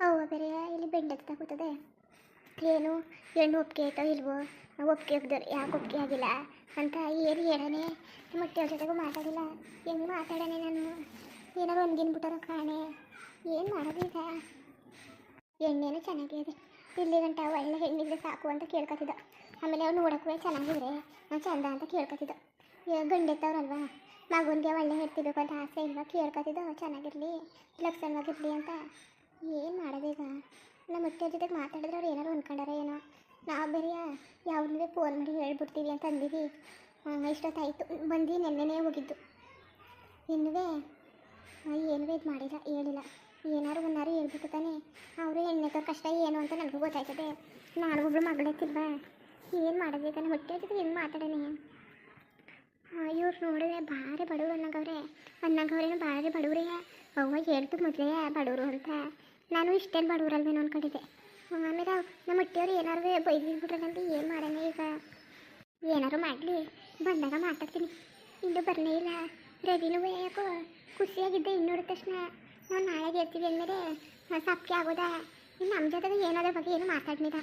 ಅವ್ವ ಬೇರೆ ಇಲ್ಲಿ ಬೆಂಡೆ ತಗೋತದೆ ಏನು, ಹೆಣ್ಣು ಒಪ್ಪಿಗೆ ಆಯ್ತೋ ಇಲ್ವೋ? ಒಪ್ಪಿಗೆ ಹೋಗ್ದವ್ರು ಯಾಕೆ ಒಪ್ಪಿಗೆ ಆಗಿಲ್ಲ? ಅಂತ ಏನು ಹೇಳನೆ ಮೊಟ್ಟೆ ಜೊತೆಗೂ ಮಾತಾಡಿಲ್ಲ. ಹೆಂಗೆ ಮಾತಾಡನೆ ನಾನು? ಏನಾರು ಒಂದಿನ ಕಾಣೆ? ಏನು ಮಾಡೋದು ಈಗ? ಎಣ್ಣೆನೂ ಚೆನ್ನಾಗಿದೆ ಇಲ್ಲಿ ಗಂಟ ಒಳ್ಳೆ ಹೆಣ್ಣಿದ್ರೆ ಸಾಕು ಅಂತ ಕೇಳ್ಕೊತಿದ್ದ. ಆಮೇಲೆ ಅವ್ರು ನೋಡೋಕ್ಕೂ ಚೆನ್ನಾಗಿದ್ರೆ ನಾನು ಚಂದ ಅಂತ ಕೇಳ್ಕೊತಿದ್ದ. ಗಂಡೆತ್ತವ್ರಲ್ವಾ? ಮಗುನಿಗೆ ಒಳ್ಳೆ ಹೇಳ್ತಿರ್ಬೇಕು ಅಂತ ಆಸೆ ಇಲ್ವಾ? ಕೇಳ್ಕೊತಿದ್ದ. ಚೆನ್ನಾಗಿರಲಿ, ಲಕ್ಷಣವಾಗಿರಲಿ ಅಂತ. ಏನು ಮಾಡೋದೀಗ? ನಮ್ಮ ಅತ್ತೆ ಜೊತೆಗೆ ಮಾತಾಡಿದ್ರೆ ಅವ್ರು ಏನಾರು ಅಂದ್ಕೊಂಡಾರ ಏನೋ. ನಾವು ಬೇರೆ ಯಾವ್ದೇ ಫೋನ್ ಮಾಡಿ ಹೇಳ್ಬಿಡ್ತೀವಿ ಅಂತ ಅಂದಿವಿ ಇಷ್ಟೊತ್ತಾಯಿತು. ಬಂದು ನೆನ್ನೆನೇ ಹೋಗಿದ್ದು. ಇನ್ನುವೇ ಏನು ಇದು ಮಾಡಿಲ್ಲ, ಹೇಳಿಲ್ಲ. ಏನಾರು ಒಂದಾರು ಹೇಳ್ಬಿಟ್ಟು ತಾನೆ. ಅವರು ಹೆಣ್ಣೆ ಕಷ್ಟ ಏನು ಅಂತ ನನಗೂ ಗೊತ್ತಾಯ್ತದೆ. ನಾನು ಒಬ್ಳು ಮಗಳೈತಿಲ್ವಾ ಏನು ಮಾಡೋದೀಗ ನಮ್ಮ ಹೊಟ್ಟೆ ಜೊತೆ ಹೆಂಗೆ ಮಾತಾಡೋಣ? ಇವ್ರು ನೋಡಿದ್ರೆ ಭಾರಿ ಬಡವರು ಅನ್ನಂಗವ್ರೆ. ಅನ್ನಂಗವ್ರೇನು ಭಾರಿ ಬಡವ್ರೇ. ಅವ್ವ ಹೇಳ್ತು ಮೊದಲೇ ಬಡವರು ಅಂತ. ನಾನು ಇಷ್ಟೇನು ಅನ್ಕೊಂಡಿದ್ದೆ. ಆಮೇಲೆ ನಮ್ಮ ಅಟ್ಟಿಯವ್ರು ಏನಾರು ಅಂತ ಏನು ಮಾಡೋಣ ಈಗ? ಏನಾರು ಮಾಡಲಿ, ಬಂದಾಗ ಮಾತಾಡ್ತೀನಿ. ಇನ್ನೂ ಬರಲೇ ಇಲ್ಲ. ರವಿನೂ ಯಾಕೋ ಖುಷಿಯಾಗಿದ್ದೆ ಇನ್ನು ನೋಡಿದ ತಕ್ಷಣ. ನಾವು ನಾಳೆ ಗೆಲ್ತೀವಿ ಅಂದಮೇಲೆ ಸಪ್ಕೆ ಆಗೋದಾ? ಇನ್ನು ನಮ್ಮ ಜೊತೆಗೆ ಏನಾದ್ರ ಬಗ್ಗೆ ಏನು ಮಾತಾಡ್ನಿದ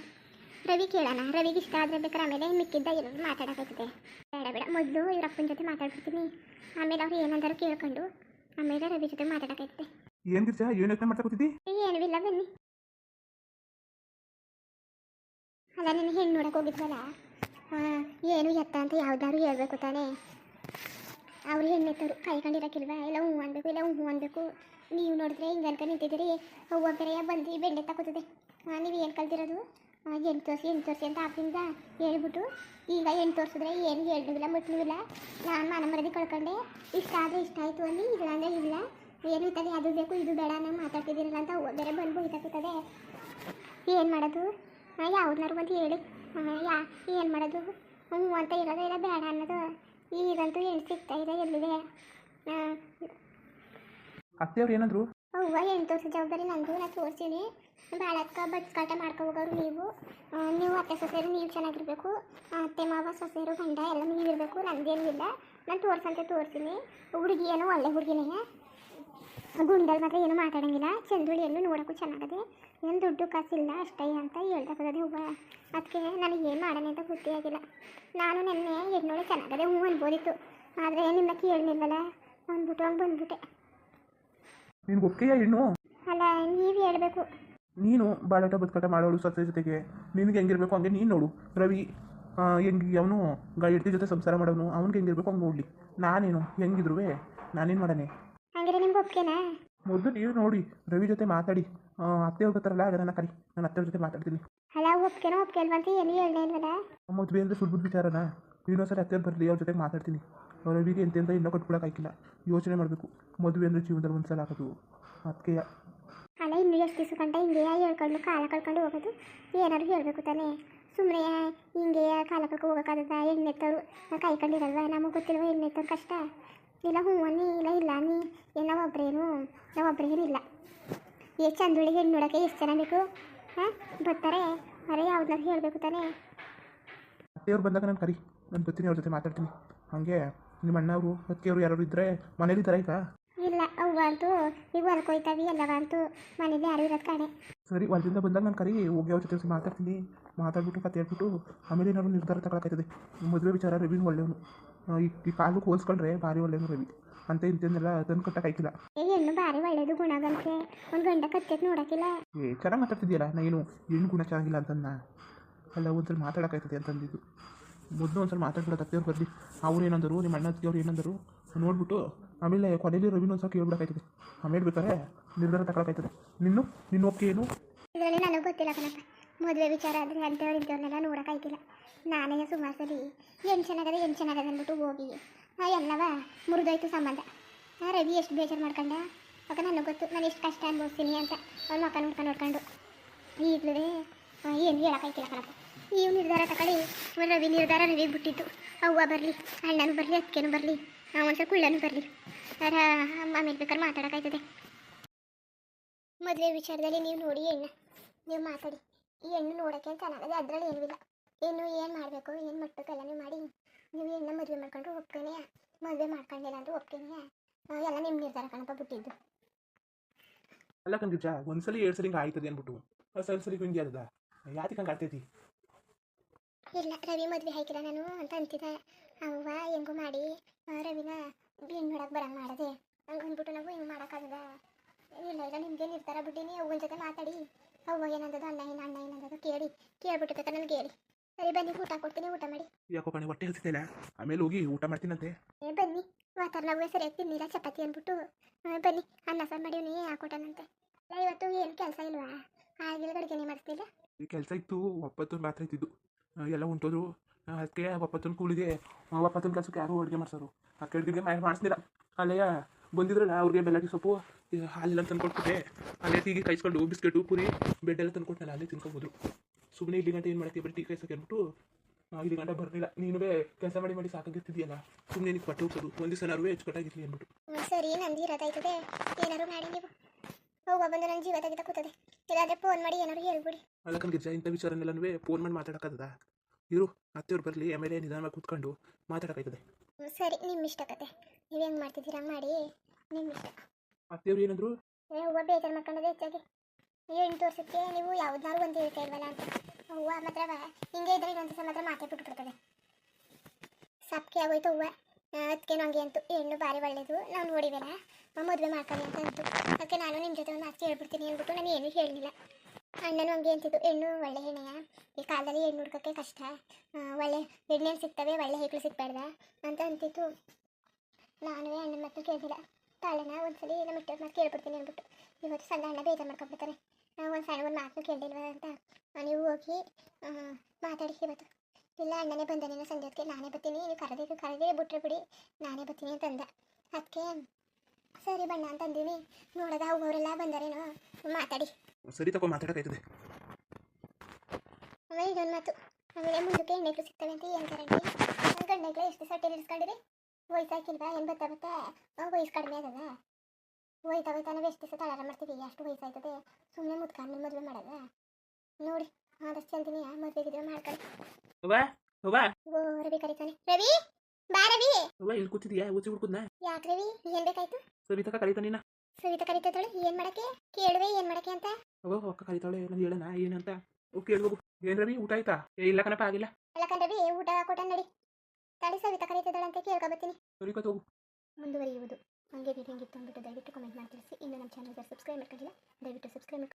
ರವಿ ಕೇಳೋಣ, ರವಿಗೆ ಇಷ್ಟ ಆದರೆ ಬೇಕಾದ್ರೆ ಆಮೇಲೆ ಮಿಕ್ಕಿದ್ದ ಏನಾದರೂ ಮಾತಾಡೋಕ್ಕಾಗ್ತದೆ ಬೇಡ ಬೇಡ. ಮೊದಲು ಇವ್ರ ಅಪ್ಪನ ಜೊತೆ ಮಾತಾಡ್ಬಿಡ್ತೀನಿ. ಆಮೇಲೆ ಅವ್ರು ಏನಂದಾರು ಕೇಳ್ಕೊಂಡು, ಆಮೇಲೆ ರವಿ ಜೊತೆ ಮಾತಾಡೋಕ್ಕಾಗ್ತದೆ ಏನು ಗಿರ್ಜಾ, ಏನು ಯೋಚನೆ ಮಾಡ್ತಾ ಕೂತಿದ್ದಿ? ಏನೂ ಇಲ್ಲ ಅಲ್ಲ ನಿನ್ನ ಹೆಣ್ಣು ನೋಡಕ್ಕೆ ಹೋಗಿದ್ವಲ್ಲ ಏನು ಎತ್ತ ಅಂತ ಯಾವ್ದಾದ್ರು ಹೇಳ್ಬೇಕು ತಾನೇ. ಅವ್ರು ಹೆಣ್ಣೆತ್ತರು ಕಾಯ್ಕೊಂಡಿರಕ್ಕಿಲ್ವಾ ಇಲ್ಲ, ಹೂ ಅನ್ಬೇಕು, ಇಲ್ಲ, ಹೂ ಅನ್ಬೇಕು. ನೀವು ನೋಡಿದ್ರೆ ಹಿಂಗೆ ಅನ್ಕೊಂಡು ನಿಂತಿದ್ದೀರಿ. ಅವ್ವ ಬೇರೆ ಬಂದು ಬೆಂಡೆ ತಗೋತದೆ ನೀವು ಏನು ಕಲ್ತಿರೋದು? ಎಂಟು ತೋರಿಸಿ ಎಂಟು ತೋರಿಸಿ ಅಂತ ಆಪಿಂದ ಹೇಳ್ಬಿಟ್ಟು ಈಗ ಎಂಟು ತೋರಿಸಿದ್ರೆ ಏನು ಹೇಳಿಲ್ಲ ಮುಟ್ಲೂ ಇಲ್ಲ. ನಾನು ಮನ ಮರದಿ ಕಳ್ಕೊಂಡೆ. ಇಷ್ಟ ಆದರೆ ಇಷ್ಟ ಆಯಿತು ಅಲ್ಲಿ, ಇಲ್ಲ ಅಂದರೆ ಇಲ್ಲ. ಏನು ಇತ್ತದೆ ಅದು ಬೇಕು ಇದು ಬೇಡ ನಾನು ಮಾತಾಡ್ತಿದ್ದೀರಲ್ಲ ಅಂತ ಬೇರೆ ಬಂದು ಬೈತಾಕತ್ತದೆ ಏನು ಮಾಡೋದು? ಯಾವ್ದನ್ನಾರು ಬಂದು ಹೇಳಿ. ಹಾಂ ಯಾ ಏನು ಮಾಡೋದು? ಹ್ಞೂ ಅಂತ ಇರೋದೇ ಇಲ್ಲ ಬೇಡ ಅನ್ನೋದು. ಈಗಂತೂ ಏನು ಸಿಗ್ತಾ ಇದೆ ಎಲ್ಲಿದೆ? ಅತ್ತೆಯವ್ರು ಏನಂದ್ರು? ಅವ್ವ ಏನು ತೋರಿಸೋ ಜವಾಬ್ದಾರಿ ನಂದು ನಾನು ತೋರಿಸ್ತೀನಿ ಬಾಳಕ್ಕ ಬಚ್ಕಾಟ ಮಾಡ್ಕೊ ಹೋಗೋರು ನೀವು ನೀವು ಅತ್ತೆ ಸೊಸೆಯರು ನೀವು ಚೆನ್ನಾಗಿರ್ಬೇಕು. ಅತ್ತೆ ಮಾವ ಸೊಸೆಯರು ಗಂಡ ಎಲ್ಲ ನೀವು ಇರಬೇಕು ನಂದೇನೂ ಇಲ್ಲ. ನಾನು ತೋರ್ಸಂತೆ ತೋರಿಸ್ತೀನಿ ಹುಡುಗಿ ಏನೋ ಒಳ್ಳೆ ಹುಡುಗಿನೇ. ಗುಂಡಲ್ಲಿ ಮಾತ್ರ ಏನು ಮಾತಾಡಂಗಿಲ್ಲ. ಚಂದುಳಿ ಎಲ್ಲೂ ನೋಡೋಕ್ಕೂ ಚೆನ್ನಾಗದೆ. ಏನು ದುಡ್ಡು ಕಾಸಿಲ್ಲ ಅಷ್ಟೇ ಅಂತ ಹೇಳ್ತಾ ಹೇಳ್ತಕ್ಕದೆ ಹೂವ. ಅದಕ್ಕೆ ನನಗೆ ಏನು ಮಾಡೋಣ ಅಂತ ಗೊತ್ತೇ ಆಗಿಲ್ಲ. ನಾನು ನೆನ್ನೆ ಹೆಣ್ಣೋಳೆ ಚೆನ್ನಾಗದೆ ಹ್ಞೂ ಅನ್ಬೋದಿತ್ತು. ಆದರೆ ನಿಮ್ಮ ಕೇಳಲಿಲ್ವಲ್ಲ ಅಂದ್ಬಿಟ್ಟು ಹಂಗೆ ಬಂದ್ಬಿಟ್ಟೆ. ನೀನು ಒಪ್ಕೆಯ ಹೆಣ್ಣು? ಅಲ್ಲ ನೀವು ಹೇಳಬೇಕು. ನೀನು ಬಾಳಾಟ ಬದುಕಾಟ ಮಾಡೋಳು ಸೊಸೆ ಜೊತೆಗೆ. ನಿನಗೆ ಹೆಂಗಿರ್ಬೇಕು ಹಂಗೆ ನೀನು ನೋಡು. ರವಿ ಹೆಂಗೆ ಅವನು ಗ ಹೆಂಡತಿ ಜೊತೆ ಸಂಸಾರ ಮಾಡೋನು. ಅವ್ನಿಗೆ ಹೆಂಗಿರ್ಬೇಕು ಹಂಗೆ ನೋಡಲಿ. ನಾನೇನು? ಹೆಂಗಿದ್ರು ನಾನೇನು ಮಾಡನೆ ಹಂಗಾರೆ ನಿಮ್ಗೆ ಒಪ್ಕೇನಾ ಮೊದಲು ನೀವು ನೋಡಿ ರವಿ ಜೊತೆ ಮಾತಾಡಿ. ಅತ್ತೆ ಅತ್ತೆಯವ್ರು ಬರ್ತಾರಲ್ಲ ಅದನ್ನ ಕರಿ. ನಾನು ಅತ್ತೆಯವ್ರ ಜೊತೆ ಮಾತಾಡ್ತೀನಿ. ಅಲ್ಲ ಒಪ್ಕೆನೋ ಒಪ್ಕೆ ಅಂತ ಏನು ಹೇಳಲೇ ಇಲ್ವಲ್ಲ? ಮದುವೆ ಅಂದರೆ ಸುಳ್ಳು ವಿಚಾರನ? ಇನ್ನೊಂದ್ಸರಿ ಅತ್ತೆ ಬರಲಿ ಅವ್ರ ಜೊತೆ ಮಾತಾಡ್ತೀನಿ. ರವಿಗೆ ಎಂತೆಂತ ಇನ್ನೂ ಕಟ್ಕೊಳಕ್ಕಾಗಿಲ್ಲ ಯೋಚನೆ ಮಾಡಬೇಕು. ಮದುವೆ ಅಂದರೆ ಜೀವನದಲ್ಲಿ ಒಂದ್ಸಲ ಆಗೋದು. ಅದಕ್ಕೆ ಅಲ್ಲ ಇನ್ನು ಎಷ್ಟು ದಿವಸ ಗಂಟ ಹಿಂಗೆ ಹೇಳ್ಕೊಂಡು ಕಾಲ ಕಳ್ಕೊಂಡು ಹೋಗೋದು? ಏನಾದ್ರು ಹೇಳಬೇಕು ತಾನೇ. ಸುಮ್ಮನೆ ಹಿಂಗೆ ಕಾಲ ಕಳ್ಕೊಂಡು ಹೋಗೋಕ್ಕಾಗದ ಹೆಣ್ಣೆತ್ತವರು ಕೈ ಕಂಡಿರಲ್ವ? ನಮಗೆ ಗೊತ್ತಿಲ್ವ ಎಣ್ಣೆತ್ತವ್ರ ಕಷ್ಟ? ಇಲ್ಲ ಹ್ಞೂ ಅನ್ನಿ ಇಲ್ಲ ಇಲ್ಲ ಅನ್ನಿ ಏನು ನಾವು ಒಬ್ರೇನು ನಾವು ಇಲ್ಲ ಎಷ್ಟು ಚಂದುಳಿ ಹೆಣ್ಣು ನೋಡೋಕ್ಕೆ ಎಷ್ಟು ಜನ ಬೇಕು? ಹಾಂ? ಬರ್ತಾರೆ. ಅರೆ ಯಾವ್ದಾರು ಹೇಳಬೇಕು ತಾನೇ. ಅತ್ತೆಯವ್ರು ಬಂದಾಗ ನಾನು ಕರಿ ನಾನು ಬರ್ತೀನಿ ಅವ್ರ ಜೊತೆ ಮಾತಾಡ್ತೀನಿ. ಹಾಗೆ ನಿಮ್ಮ ಅಣ್ಣವರು ಅತ್ತೆಯವರು ಯಾರು ಇದ್ದರೆ ಮನೇಲಿ ಇದ್ದಾರೆ ಈಗ? ಇಲ್ಲ ಅವ್ವ ಅಂತೂ ಈಗ ಹೊಲ್ಕೊಯ್ತಾವಿ ಎಲ್ಲವ ಅಂತೂ. ಮನೇಲಿ ಯಾರು ಇರೋದು ಕಾಣೆ. ಸರಿ ಹೊಲದಿಂದ ಬಂದಾಗ ನಾನು ಕರಿ ಹೋಗಿ ಅವ್ರ ಜೊತೆ ಮಾತಾಡ್ತೀನಿ. ಮಾತಾಡ್ಬಿಟ್ಟು ಕತೆ ಹೇಳ್ಬಿಟ್ಟು ಆಮೇಲೆ ಏನಾದ್ರು ನಿರ್ಧಾರ ತಗೊಳಕಾಯ್ತದೆ. ಮದುವೆ ವಿಚಾರ ರವಿನ ಒಳ್ಳೆಯವನು. ಈ ಈ ಕಾಲಕ್ಕೆ ಹೋಲಿಸ್ಕೊಂಡ್ರೆ ಭಾರಿ ಒಳ್ಳೆಯವನು ರವಿ. ಅಂತ ಇಂಥನ್ನೆಲ್ಲ ತಂದು ಕಟ್ಟಕ್ಕಾಯ್ತಿಲ್ಲ ಏ ಹೆಣ್ಣು ಭಾರಿ ಒಳ್ಳೇದು ಗುಣಗಂತೆ ಒಂದು ಗಂಡ ಕತ್ತೆ ನೋಡಕ್ಕಿಲ್ಲ. ಏ ಚೆನ್ನಾಗಿ ಮಾತಾಡ್ತಿದ್ಯಲ್ಲ ನಾ ಏನು ಏನು ಗುಣ ಚೆನ್ನಾಗಿಲ್ಲ ಅಂತಂದ ಅಲ್ಲ ಒಂದ್ಸಲ ಮಾತಾಡೋಕ್ಕಾಯ್ತದೆ ಅಂತಂದಿದ್ದು. ಮೊದಲು ಒಂದ್ಸಲ ಮಾತಾಡ್ಬಿಡೋದು ಅತ್ತೆಯವ್ರು ಬರಲಿ. ಅವ್ರು ಏನಂದರು ನಿಮ್ಮ ಅಣ್ಣ ಅವ್ರು ಏನಂದರು ನೋಡ್ಬಿಟ್ಟು ಆಮೇಲೆ ಕೊನೆಯಲ್ಲಿ ರವಿನ ಒಂದ್ಸಲ ಕೇಳ್ಬಿಡೋಕ್ಕಾಯ್ತದೆ ಆಮೇಲೆ ಬೇಕಾದ್ರೆ ನಿರ್ಧಾರ ತಗೊಳಕ್ಕಾಯ್ತದೆ ನಿನ್ನು ನಿನ್ನ ಒಪ್ಪಿಗೆ ಏನು? ನನಗೆ ಗೊತ್ತಿಲ್ಲ ಕಣಪ್ಪ. ಮದುವೆ ವಿಚಾರ ಆದರೆ ಅಂಥವ್ರು ಇಂಥವ್ರನ್ನೆಲ್ಲ ನೋಡೋಕ್ಕಾಯ್ತಿಲ್ಲ ನಾನೇ ಸುಮಾರು ಸರಿ ಏನು ಚೆನ್ನಾಗದೆ ಏನು ಚೆನ್ನಾಗದೆ ಅಂದ್ಬಿಟ್ಟು ಹೋಗಿ. ಎಲ್ಲವ ಮುರಿದೋಯ್ತು ಸಂಬಂಧ. ರವಿ ಎಷ್ಟು ಬೇಜಾರು ಮಾಡ್ಕೊಂಡ? ಅಕ್ಕ, ನನಗೆ ಗೊತ್ತು, ನಾನು ಎಷ್ಟು ಕಷ್ಟ ಅನುಭವಿಸ್ತೀನಿ ಅಂತ. ಅವ್ನು ಮಕ್ಕ ನೋಡ್ಕೊಂಡು ನೋಡ್ಕೊಂಡು. ಈಗಲೂ ಏನು ಹೇಳೋಕ್ಕಾಯ್ತಿಲ್ಲ ಕಣಪ್ಪ. ಈ ನಿರ್ಧಾರ ತಗೊಳ್ಳಿ ರವಿ ನಿರ್ಧಾರ ರವಿ ಬಿಟ್ಟಿತ್ತು ಅವ್ವ ಬರಲಿ, ಅಣ್ಣನೂ ಬರಲಿ, ಅಕ್ಕೇನು ಬರಲಿ ಒಂದ್ಸಲ ಕುಳ್ಳನೂ ಬರಲಿ. ಆಮೇಲೆ ಬೇಕಾದ್ರೆ ಮಾತಾಡೋಕ್ಕಾಯ್ತದೆ ಮದುವೆ ವಿಚಾರದಲ್ಲಿ ನೀವು ನೋಡಿ ಅಣ್ಣ, ನೀವು ಮಾತಾಡಿ. ಈ ಹೆಣ್ಣು ನೋಡೋಕೆ ಚೆನ್ನಾಗಿದೆ ಅದರಲ್ಲಿ ಏನೂ ಇಲ್ಲ ಏನು ಏನು ಮಾಡಬೇಕು? ಏನು ಮಾಡಬೇಕು ನೀವು ಮಾಡಿ ನೀವು ಹೆಣ್ಣ ಮದುವೆ ಮಾಡ್ಕೊಂಡ್ರು ಒಪ್ಕೊನೆ ಮದುವೆ ಮಾಡ್ಕೊಂಡಿಲ್ಲ ಅಂದ್ರೆ ಒಪ್ಕೊನೆ ಎಲ್ಲ ನಿಮ್ಮ ನಿರ್ಧಾರ ಕಣಪ್ಪ ಬಿಟ್ಟಿದ್ದು. ಅಲ್ಲ ಕಂಗಿಜ ಒಂದ್ಸಲಿ ಎರಡು ಸರಿ ಹಿಂಗೆ ಆಯ್ತದೆ ಅಂದ್ಬಿಟ್ಟು. ಸರಿ ಸರಿ ಹಿಂಗೆ ಅದ ಯಾತಿಗೆ ಹಂಗೆ ಆಡ್ತೈತಿ? ಇಲ್ಲ ರವಿ ಮದುವೆ ಹಾಕಿಲ್ಲ ನಾನು ಅಂತ ಅಂತಿದ್ದೆ. ಅವ್ವ ಹೆಂಗು ಮಾಡಿ. ರವಿನ ಹೆಣ್ಣು ನೋಡಕ್ಕೆ ಬರಂಗ್ ಮಾಡದೆ. ಹಂಗೆ ಅಂದ್ಬಿಟ್ಟು ನಾವು ಹಿಂಗೆ ಮಾಡೋಕ್ಕಾಗದ ಇಲ್ಲ ಇಲ್ಲ ನಿಮ್ಗೆ ನಿರ್ಧಾರ ಬಿಟ್ಟಿನಿ. ಅವ್ಗಳ ಜೊತೆ ಮಾತಾಡಿ. ಅವ್ವ ಏನಂದದ ಅಣ್ಣ ಏನು ಅಣ್ಣ ಏನಂದದ ಕೇಳಿ ಕೇಳ್ಬಿಟ್ಟು ಬೇಕಾದ್ರೆ ನನಗೆ ಹೇಳಿ. ಸರಿ ಬನ್ನಿ ಊಟ ಕೊಡ್ತೀನಿ ಊಟ ಮಾಡಿ. ಯಾಕೋ ಕಣಿ ಹೊಟ್ಟೆ ಹಸಿತಿಲ್ಲ. ಆಮೇಲೆ ಹೋಗಿ ಊಟ ಮಾಡ್ತೀನಂತೆ. ಏ ಬನ್ನಿ. ವಾತಾವರಣ ಸರಿಯಾಗಿ ತಿನ್ನಿಲ್ಲ ಚಪಾತಿ ಅಂದ್ಬಿಟ್ಟು. ಬನ್ನಿ ಅನ್ನ ಸಾರು ಮಾಡೀವಿ ಹಾಕೊಟ್ಟನಂತೆ ಅಲ್ಲ ಇವತ್ತು ಏನು ಕೆಲಸ ಇಲ್ವಾ? ಆಗಿಲ್ಲ ಅಡುಗೆನೇ ಮಾಡಿಸ್ತಿಲ್ಲ ಈ ಕೆಲಸ ಇತ್ತು ಒಪ್ಪತ್ತು ಮಾತ್ರ ಇದ್ದಿದ್ದು. ಎಲ್ಲ ಉಂಟೋದ್ರು. ಅದಕ್ಕೆ ಒಪ್ಪತ್ತನ ಕೂಲಿಗೆ ಒಪ್ಪತ್ತನ ಕೆಲಸಕ್ಕೆ ಯಾರು ಅಡುಗೆ ಮಾಡ್ಸೋರು. ಆ ಅಡುಗೆ ಮಾಡಿ ಮಾಡಿಸ್ದಿಲ್ಲ ಅಲ್ಲೇ ಬಂದಿದ್ರಲ್ಲ ಅವ್ರಿಗೆ ಬೆಲ್ಲಕ್ಕೆ ಸೊಪ್ಪು ಹಾಲೆಲ್ಲ ತಂದ್ಕೊಟ್ಬಿಟ್ಟೆ ಅಲ್ಲೇ ತಿಗಿ ಕಾಯಿಸ್ಕೊಂಡು ಬಿಸ್ಕೆಟು ಪುರಿ ಬೆಡ್ ಎಲ್ಲ ತಂದ್ಕೊಟ್ನಲ್ಲ ಅಲ್ಲೇ ತಿನ್ಕೊಬೋದು. ಸುಮ್ಮನೆ ಇಲ್ಲಿ ಗಂಟೆ ಏನು ಮಾಡ್ತೀವಿ ಬರೀ ಟೀ ಕಾಯಿಸೋಕೆ ಅಂದ್ಬಿಟ್ಟು ಇಲ್ಲಿ ಗಂಟೆ ಬರಲಿಲ್ಲ. ನೀನುವೇ ಕೆಲಸ ಮಾಡಿ ಮಾಡಿ ಸಾಕಾಗಿರ್ತಿದ್ಯಲ್ಲ ಸುಮ್ಮನೆ ನೀನು ಪಟ್ಟು ಹೋಗೋದು ಒಂದು ದಿವಸ ನಾರು ಹೆಚ್ಚುಕಟ್ಟಾಗಿರ್ಲಿ ಅಂದ್ಬಿಟ್ಟು. ಸರಿ ನಂದು ಇರೋದಾಯ್ತದೆ ಏನಾದ್ರು ಮಾಡಿ ನೀವು. ಹೋಗುವ ಬಂದು ನನ್ನ ಜೀವ ತೆಗೆದ ಕೂತದೆ. ಇಲ್ಲಾಂದ್ರೆ ಫೋನ್ ಮಾಡಿ ಏನಾದ್ರು ಹೇಳ್ಬಿಡಿ. ಅಲ್ಲ ಇಂಥ ವಿಚಾರನೆಲ್ಲನೂ ಫೋನ್ ಮಾಡಿ ಮಾತಾಡೋಕ್ಕದ ಇರು ಅತ್ತೆಯವ್ರು ಬರಲಿ ಆಮೇಲೆ ನಿಧಾನವಾಗಿ ಕೂತ್ಕೊಂಡು ಮಾತಾಡೋಕ್ಕಾಯ್ತದೆ ಸರಿ ನಿಮ್ಮ ಇಷ್ಟ ಕತೆ. ನೀವು ಹೆಂಗೆ ಮಾಡ್ತಿದ್ದೀರಾ? ಮಾಡಿ ನಿಮ್ಮ ಇಷ್ಟ. ಅತ್ತೆಯವ್ರು ಏನಂದ್ರು? ಹೂವು ಬೇಜಾರು ಮಾಡ್ಕೊಂಡದೆ ಹೆಚ್ಚಾಗಿ. ಎಂಟು ವರ್ಷಕ್ಕೆ ನೀವು ಯಾವ್ದಾದ್ರು ಒಂದು ಹೇಳ್ತಾ ಇಲ್ವಲ್ಲ ಅಂತ. ಹೂವು ಮಾತ್ರ ಹಿಂಗೆ ಇದ್ರೆ ಇನ್ನೊಂದು ಸಲ ಮಾತ್ರ ಮಾತೇ ಬಿಟ್ಬಿಡ್ತದೆ ಸಪ್ಕೆ ಆಗೋಯ್ತು ಹೂವು ಅದಕ್ಕೆ ನನಗೆ ಅಂತೂ. ಹೆಣ್ಣು ಭಾರಿ ಒಳ್ಳೇದು. ನಾವು ನೋಡಿವೆಲ್ಲ ಮದುವೆ ಮಾಡ್ಕೊಳ್ಳಿ ಅಂತ ಅಂತು. ಅದಕ್ಕೆ ನಾನು ನಿಮ್ಮ ಜೊತೆ ಒಂದು ಮಾತು ಹೇಳ್ಬಿಡ್ತೀನಿ ಅಂದ್ಬಿಟ್ಟು ನಾನು ಏನೂ ಹೇಳಲಿಲ್ಲ. ಅಣ್ಣನೂ ಹಂಗೆ ಅಂತಿದ್ದು. ಹೆಣ್ಣು ಒಳ್ಳೆ ಹೆಣ್ಣೆಯ? ಈ ಕಾಲದಲ್ಲಿ ಹೆಣ್ಣು ಹುಡ್ಕೋಕ್ಕೆ ಕಷ್ಟ ಒಳ್ಳೆ ಹೆಣ್ಣೇನು ಸಿಗ್ತವೆ, ಒಳ್ಳೆ ಹೆಗ್ಳು ಸಿಗ್ಬಾರ್ದ ಅಂತ ಅಂತಿತ್ತು. ನಾನು ಅಣ್ಣನ ಮಾತು ಕೇಳಿಲ್ಲ ತಾಳೆನ ಒಂದ್ಸಲಿ ನಮ್ಮ ಇಟ್ಟವ್ರ ಮಾತು ಕೇಳ್ಬಿಡ್ತೀನಿ ಅಂದ್ಬಿಟ್ಟು. ಇವತ್ತು ಸಣ್ಣ ಅಣ್ಣ ಬೇಜಾರು ಮಾಡ್ಕೊಬಿಡ್ತಾರೆ ಒಂದು ಸಣ್ಣ ಒಂದು ಮಾತು ಕೇಳಿಲ್ವ ಅಂತ. ನೀವು ಹೋಗಿ ಮಾತಾಡಿ ಇವತ್ತು. ಇಲ್ಲ ಅಣ್ಣನೇ ಬಂದನೇನೋ ಸಂಜೆ ಹೊತ್ತಿಗೆ. ನಾನೇ ಬರ್ತೀನಿ. ನೀವು ಕರೆದೇ ಕರೆದೇ ಬಿಟ್ರೆ ಬಿಡಿ. ನಾನೇ ಬರ್ತೀನಿ ಅಂತಂದ. ಅದಕ್ಕೆ ಸರಿ ಬಣ್ಣ ಅಂತಂದೀನಿ. ನೋಡೋದ ಅವರೆಲ್ಲ ಬಂದಾರೇನೋ ಮಾತಾಡಿ. ಸರಿ ತಗೋ ಮಾತಾಡೋಕ್ಕಾಯ್ತದೆ ಇದೊಂದು ಮಾತು. ಆಮೇಲೆ ಮುಂದಕ್ಕೆ ಹೆಣ್ಣೆಗಳು ಸಿಗ್ತವೆ ಅಂತ ಏನು ಗ್ಯಾರಂಟಿ ಗಂಡೆಗಳು ಎಷ್ಟು ದಿವಸ ಏನು ಬರ್ತಾ ಬರ್ತಾ ಆ, ವಯಸ್ಸು ಕಡಿಮೆ ಆಗದ ಹೋಯ್ತಾ ಹೋಯ್ತಾ ನಾವು ಎಷ್ಟು ದಿವಸ ತಳಾರ ಮಾಡ್ತೀವಿ? ಅಷ್ಟು ವಯಸ್ಸಾಯ್ತದೆ ಸುಮ್ಮನೆ ಮುತ್ಕಾನ ಮದುವೆ ಮಾಡಲ್ಲ ನೋಡಿ ಆದಷ್ಟು ಜಲ್ದಿನಿ ಮದುವೆಗಿದ್ರೆ ಮಾಡ್ಕೊಳ್ಳಿ. ಓ ರವಿ ಕರೀತಾನೆ. ರವಿ? ಬಾ ರವಿ! ಅವ್ವ ಇಲ್ಲಿ ಕೂತಿದ್ಯಾ? ಉಚ್ಚಿ ಹುಡ್ಕುದ್ನ ಯಾಕೆ ರವಿ? ಏನು ಬೇಕಾಯ್ತು? ಸವಿತಕ ಕರೀತಾ ನೀನ ಸವಿತಾ ಕರೀತಾಳೆ ಏನು ಮಾಡಕ್ಕೆ? ಕೇಳುವೆ ಏನು ಮಾಡಕ್ಕೆ ಅಂತ? ಅವ್ವ ಅಕ್ಕ ಕರೀತಾಳೆ. ನಾನು ಹೇಳೋಣ? ಏನಂತ? ಓ ಕೇಳ್ಬೋಗು ಏನ್ ರವಿ ಊಟ ಆಯ್ತಾ? ಏ ಇಲ್ಲ ಕಣಪ್ಪ ಆಗಿಲ್ಲ. ಅಲ್ಲ ಕಣ್ರವಿ ಊಟ ಕೊಟ್ಟ ನಡಿ. ತಡಿ ಸವಿತ ಕರೀತಿದ್ದಾಳೆ ಅಂತ ಕೇಳ್ಕೊಬತ್ತೀನಿ ಸರಿ ಕತ್ ಹೋಗು ಮುಂದುವರಿಯುವುದು ಹಂಗೆ ವಿಡಿಯೋ ಹೆಂಗಿತ್ತು ಅಂದ್ಬಿಟ್ಟು ದಯವಿಟ್ಟು ಕಮೆಂಟ್ ಮಾಡಿ ತಿಳಿಸಿ. ಇನ್ನು ನಮ್ಮ ಚಾನಲ್ಗೆ ಸಬ್ಸ್ಕ್ರೈಬ್ ಮಾಡ್ಕೊಂಡಿಲ್ಲ ದಯವಿಟ್ಟು ಸಬ್ಸ್ಕ್ರೈಬ್